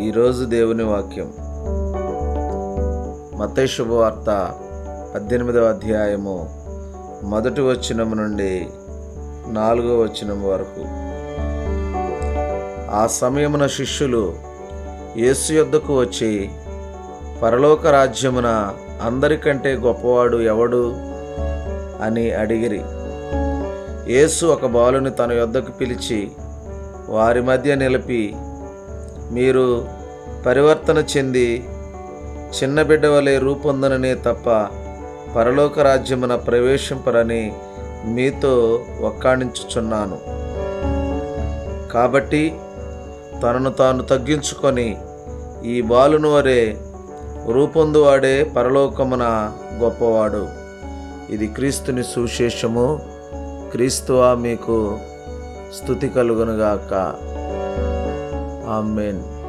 ఈరోజు దేవుని వాక్యం. మత శుభవార్త పద్దెనిమిదవ అధ్యాయము మొదటి వచ్చినము నుండి నాలుగో వచ్చినం వరకు. ఆ సమయమున శిష్యులు యేసు యొద్దకు వచ్చి పరలోక రాజ్యమున అందరికంటే గొప్పవాడు ఎవడు? అని అడిగిరి. యేసు ఒక బాలుని తన యొద్దకు పిలిచి వారి మధ్య నిలిపి మీరు పరివర్తన చెంది చిన్న బిడ్డ వలె రూపొందననే తప్ప పరలోక రాజ్యమున ప్రవేశింపరని మీతో ఒక్కాణించుచున్నాను కాబట్టి తనను తాను తగ్గించుకొని ఈ బాలును వరే రూపొందువాడే పరలోకమున గొప్పవాడు. ఇది క్రీస్తుని సువిశేషము. క్రీస్తువా మీకు స్థుతి కలుగునుగాక. Amen.